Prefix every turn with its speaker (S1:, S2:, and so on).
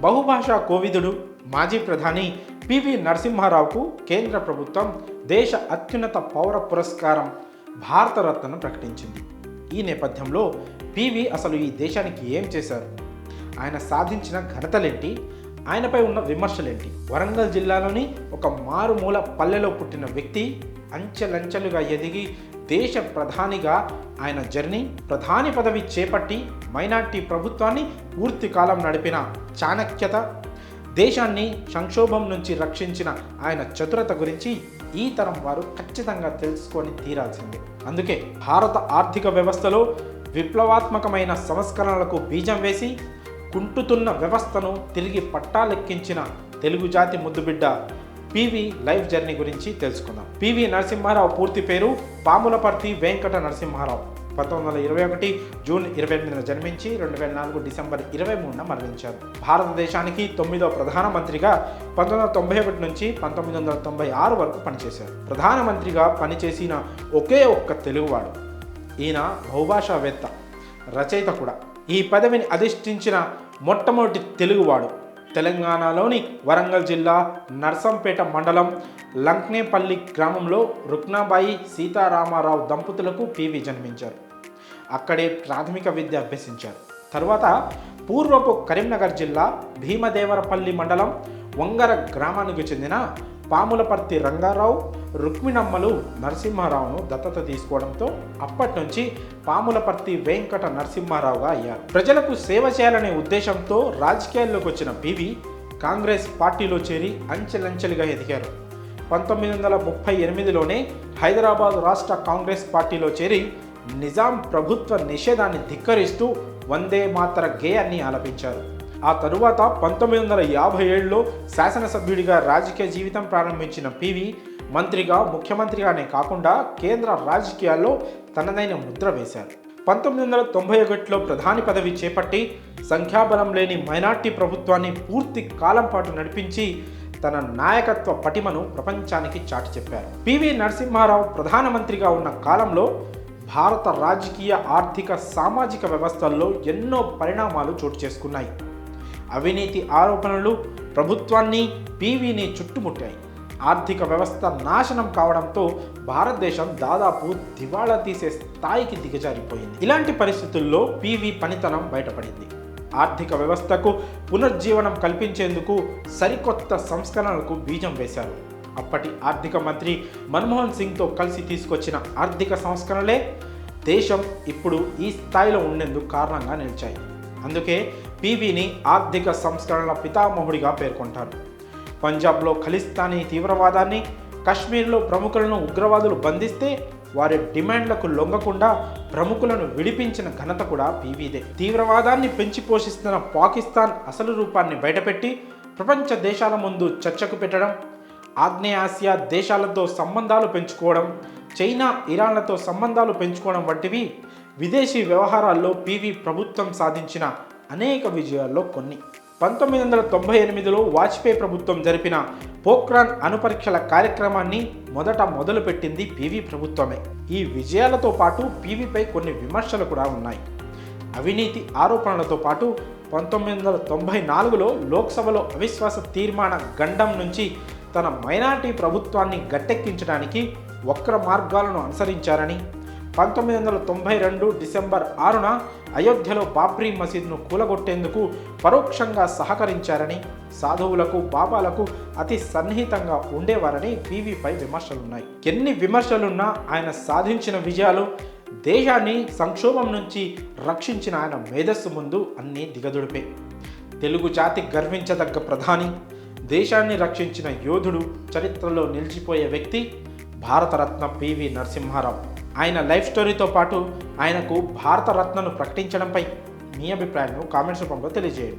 S1: బహుభాషా కోవిదుడు మాజీ ప్రధాని పివి నరసింహారావుకు కేంద్ర ప్రభుత్వం దేశ అత్యున్నత పౌర పురస్కారం భారతరత్నను ప్రకటించింది. ఈ నేపథ్యంలో పివి అసలు ఈ దేశానికి ఏం చేశారు? ఆయన సాధించిన ఘనతలేంటి? ఆయనపై ఉన్న విమర్శలేంటి? వరంగల్ జిల్లాలోని ఒక మారుమూల పల్లెలో పుట్టిన వ్యక్తి అంచెలంచెలుగా ఎదిగి దేశ ప్రధానిగా ఆయన జర్నీ ప్రధాని పదవి చేపట్టి మైనార్టీ ప్రభుత్వాన్ని పూర్తి కాలం నడిపిన చాణక్యత దేశాన్ని సంక్షోభం నుంచి రక్షించిన ఆయన చతురత గురించి ఈ తరం వారు ఖచ్చితంగా తెలుసుకొని తీరాల్సిందే. అందుకే భారత ఆర్థిక వ్యవస్థలో విప్లవాత్మకమైన సంస్కరణలకు బీజం వేసి కుంటుతున్న వ్యవస్థను తిరిగి పట్టాలెక్కించిన తెలుగు జాతి ముద్దుబిడ్డ పివి లైఫ్ జర్నీ గురించి తెలుసుకుందాం. పివి నరసింహారావు పూర్తి పేరు పాములపర్తి వెంకట నరసింహారావు. పంతొమ్మిది వందల ఇరవై ఒకటి జూన్ ఇరవై ఎనిమిదిన జన్మించి రెండు వేల నాలుగు డిసెంబర్ ఇరవై మూడున మరణించారు. భారతదేశానికి తొమ్మిదో ప్రధానమంత్రిగా పంతొమ్మిది వందల తొంభై ఒకటి నుంచి పంతొమ్మిది వందల తొంభై ఆరు వరకు పనిచేశారు. ప్రధానమంత్రిగా పనిచేసిన ఒకే ఒక్క తెలుగువాడు. ఈయన బహుభాషావేత్త రచయిత కూడా. ఈ పదవిని అధిష్ఠించిన మొట్టమొదటి తెలుగువాడు తెలంగాణలోని వరంగల్ జిల్లా నర్సంపేట మండలం లంక్నేపల్లి గ్రామంలో రుక్నాబాయి సీతారామారావు దంపతులకు పివి జన్మించారు. అక్కడే ప్రాథమిక విద్య అభ్యసించారు. తరువాత పూర్వపు కరీంనగర్ జిల్లా భీమదేవరపల్లి మండలం వంగర గ్రామానికి చెందిన పాములపర్తి రంగారావు రుక్మిణమ్మలు నరసింహారావును దత్తత తీసుకోవడంతో అప్పటి నుంచి పాములపర్తి వెంకట నరసింహారావుగా అయ్యారు. ప్రజలకు సేవ చేయాలనే ఉద్దేశంతో రాజకీయాల్లోకి వచ్చిన పివి కాంగ్రెస్ పార్టీలో చేరి అంచెలంచెలుగా ఎదిగారు. పంతొమ్మిది వందల ముప్పై ఎనిమిదిలోనే హైదరాబాద్ రాష్ట్ర కాంగ్రెస్ పార్టీలో చేరి నిజాం ప్రభుత్వ నిషేధాన్ని ధిక్కరిస్తూ వందే మాతర గేయాన్ని ఆలపించారు. ఆ తరువాత పంతొమ్మిది వందల యాభై ఏడులో శాసనసభ్యుడిగా రాజకీయ జీవితం ప్రారంభించిన పివి మంత్రిగా ముఖ్యమంత్రిగానే కాకుండా కేంద్ర రాజకీయాల్లో తనదైన ముద్ర వేశారు. పంతొమ్మిది వందల తొంభై ఒకటిలో ప్రధాని పదవి చేపట్టి సంఖ్యాబలం లేని మైనార్టీ ప్రభుత్వాన్ని పూర్తి కాలం పాటు నడిపించి తన నాయకత్వ పటిమను ప్రపంచానికి చాటి చెప్పారు. పివి నరసింహారావు ప్రధానమంత్రిగా ఉన్న కాలంలో భారత రాజకీయ ఆర్థిక సామాజిక వ్యవస్థల్లో ఎన్నో పరిణామాలు చోటు చేసుకున్నాయి. అవినీతి ఆరోపణలు ప్రభుత్వాన్ని పీవీని చుట్టుముట్టాయి. ఆర్థిక వ్యవస్థ నాశనం కావడంతో భారతదేశం దాదాపు దివాళా తీసే స్థాయికి దిగజారిపోయింది. ఇలాంటి పరిస్థితుల్లో పీవీ పనితనం బయటపడింది. ఆర్థిక వ్యవస్థకు పునర్జీవనం కల్పించేందుకు సరికొత్త సంస్కరణలకు బీజం వేశారు. అప్పటి ఆర్థిక మంత్రి మన్మోహన్ సింగ్తో కలిసి తీసుకొచ్చిన ఆర్థిక సంస్కరణలే దేశం ఇప్పుడు ఈ స్థాయిలో ఉండేందుకు కారణంగా నిలిచాయి. అందుకే పీవీని ఆర్థిక సంస్కరణల పితామహుడిగా పేర్కొంటారు. పంజాబ్లో ఖలిస్తానీ తీవ్రవాదాన్ని కశ్మీర్లో ప్రముఖులను ఉగ్రవాదులు బంధిస్తే వారి డిమాండ్లకు లొంగకుండా ప్రముఖులను విడిపించిన ఘనత కూడా పీవీదే. తీవ్రవాదాన్ని పెంచి పోషిస్తున్న పాకిస్తాన్ అసలు రూపాన్ని బయటపెట్టి ప్రపంచ దేశాల ముందు చర్చకు పెట్టడం ఆగ్నేయాసియా దేశాలతో సంబంధాలు పెంచుకోవడం చైనా ఇరాన్లతో సంబంధాలు పెంచుకోవడం వంటివి విదేశీ వ్యవహారాల్లో పీవీ ప్రభుత్వం సాధించిన అనేక విజయాల్లో కొన్ని. పంతొమ్మిది వందల తొంభై ఎనిమిదిలో వాజ్పేయి ప్రభుత్వం జరిపిన పోఖ్రాన్ అణుపరీక్షల కార్యక్రమాన్ని మొదట మొదలుపెట్టింది పీవీ ప్రభుత్వమే. ఈ విజయాలతో పాటు పీవీపై కొన్ని విమర్శలు కూడా ఉన్నాయి. అవినీతి ఆరోపణలతో పాటు పంతొమ్మిది వందల తొంభై నాలుగులో లోక్సభలో అవిశ్వాస తీర్మాన గండం నుంచి తన మైనార్టీ ప్రభుత్వాన్ని గట్టెక్కించడానికి వక్ర మార్గాలను అనుసరించారని పంతొమ్మిది వందల తొంభై రెండు డిసెంబర్ ఆరున అయోధ్యలో బాబ్రీ మసీద్ను కూలగొట్టేందుకు పరోక్షంగా సహకరించారని సాధువులకు బాబాలకు అతి సన్నిహితంగా ఉండేవారని పీవీపై విమర్శలున్నాయి. ఎన్ని విమర్శలున్నా ఆయన సాధించిన విజయాలు దేశాన్ని సంక్షోభం నుంచి రక్షించిన ఆయన మేధస్సు ముందు అన్నీ దిగదుడిపే. తెలుగు జాతి గర్వించదగ్గ ప్రధాని దేశాన్ని రక్షించిన యోధుడు చరిత్రలో నిలిచిపోయే వ్యక్తి భారతరత్న పివి నరసింహారావు. ఆయన లైఫ్ స్టోరీతో పాటు ఆయనకు భారతరత్నను ప్రకటించడంపై మీ అభిప్రాయాలను కామెంట్స్ రూపంలో తెలియజేయండి.